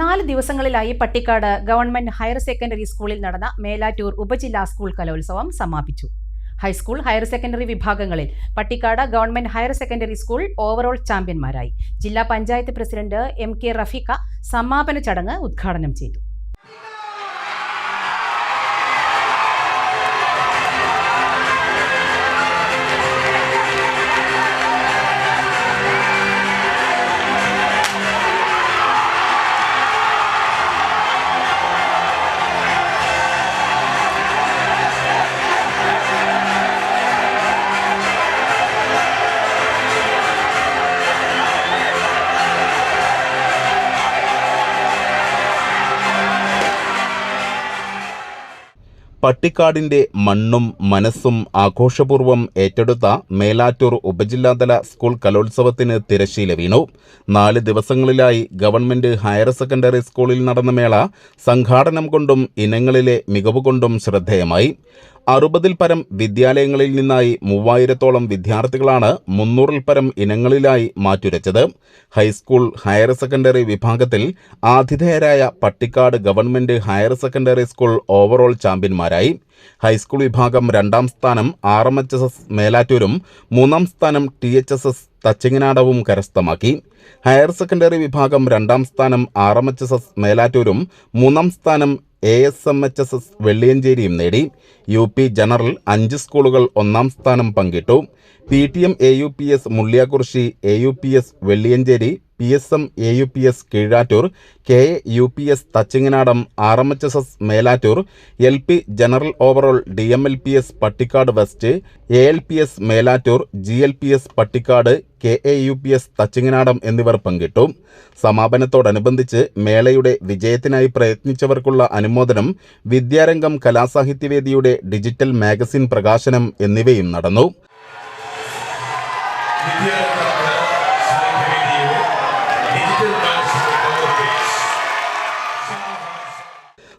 നാല് ദിവസങ്ങളിലായി Pattikkad government higher secondary സ്കൂളിൽ നടന്ന മേലാറ്റൂർ ഉപജില്ലാ സ്കൂൾ കലോത്സവം സമാപിച്ചു. ഹൈസ്കൂൾ ഹയർ സെക്കൻഡറി വിഭാഗങ്ങളിൽ Pattikkad government higher secondary school overall ചാമ്പ്യന്മാരായി. ജില്ലാ panchayat president M K Rafeeq സമാപന ചടങ്ങ് ഉദ്ഘാടനം ചെയ്തു. പട്ടിക്കാടിന്റെ മണ്ണും മനസ്സും ആഘോഷപൂർവം ഏറ്റെടുത്ത മേലാറ്റൂർ ഉപജില്ലാതല സ്കൂൾ കലോത്സവത്തിന് തിരശ്ശീല വീണു. നാല് ദിവസങ്ങളിലായി ഗവൺമെന്റ് ഹയർ സെക്കൻഡറി സ്കൂളിൽ നടന്ന മേള സംഘാടനം കൊണ്ടും ഇനങ്ങളിലെ മികവ് കൊണ്ടും ശ്രദ്ധേയമായി. അറുപതിൽ പരം വിദ്യാലയങ്ങളിൽ നിന്നായി മൂവായിരത്തോളം വിദ്യാർത്ഥികളാണ് മുന്നൂറിൽ പരം ഇനങ്ങളിലായി മാറ്റുരച്ചത്. ഹൈസ്കൂൾ ഹയർ സെക്കൻഡറി വിഭാഗത്തിൽ ആതിഥേയരായ Pattikkad government higher secondary school overall ചാമ്പ്യന്മാരായി. High school വിഭാഗം രണ്ടാം സ്ഥാനം R M H S S മേലാറ്റൂരും മൂന്നാം സ്ഥാനം ടി എച്ച് എസ് എസ് തച്ചിങ്ങനാടവും കരസ്ഥമാക്കി. ഹയർ സെക്കൻഡറി വിഭാഗം രണ്ടാം സ്ഥാനം R M H S S മേലാറ്റൂരും മൂന്നാം സ്ഥാനം A S M H S S വെള്ളിയഞ്ചേരിയും നേടി യു പി ജനറൽ അഞ്ച് സ്കൂളുകൾ ഒന്നാം സ്ഥാനം പങ്കിട്ടു. P T M A U P S Mulliyakurissi A U P S Velliyanchery P S M A U P S Keezhattur K A U P S Thachinganadam R M H S S Melattur L P general overall D M L P S Pattikkad west A L P S Melattur G L P S Pattikkad K A U P S Thachinganadam എന്നിവർ പങ്കിട്ടു. സമാപനത്തോടനുബന്ധിച്ച് മേളയുടെ വിജയത്തിനായി പ്രയത്നിച്ചവർക്കുള്ള അനുമോദനം വിദ്യാരംഗം കലാസാഹിത്യവേദിയുടെ digital magazine പ്രകാശനം എന്നിവയും നടന്നു.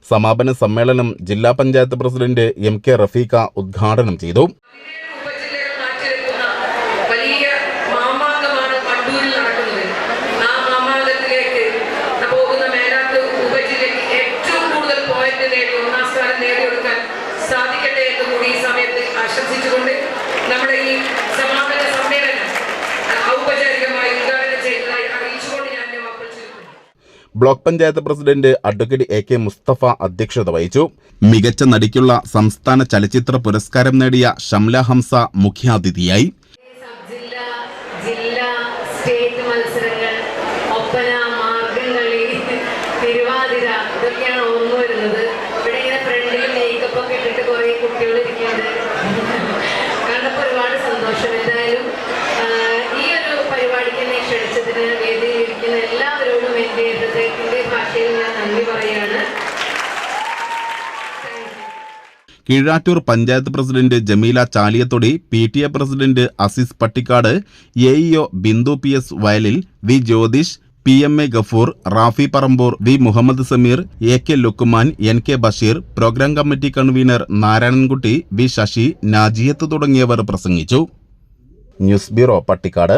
സമാപന സമ്മേളനം ജില്ലാ panchayat president M K Rafeeq ഉദ്ഘാടനം ചെയ്തു. സാധിക്കട്ടെ എന്ന് കൂടി ഈ സമയത്ത് ആശംസിച്ചുകൊണ്ട് നമ്മുടെ ഈ സമാപന block panchayat president advocate A K Mustafa അധ്യക്ഷത വഹിച്ചു. മികച്ച നടിക്കുള്ള സംസ്ഥാന ചലച്ചിത്ര പുരസ്കാരം നേടിയ ഷംല ഹംസ മുഖ്യാതിഥിയായി. സ്റ്റേറ്റ് മത്സരങ്ങൾ ഒപ്പന വരുന്നത്. Keezhattur panchayat president Jameela Chaliyathodi P T A president Azeez Pattikkad A EO Bindu P S Vayalil V Jyothish P M A Gafoor Rafi Parambur V Muhammad Sameer A K Lukman N K Basheer programme committee convener Narayanankutty V Sasi Najiyath തുടങ്ങിയവർ പ്രസംഗിച്ചു. News bureau Pattikkad.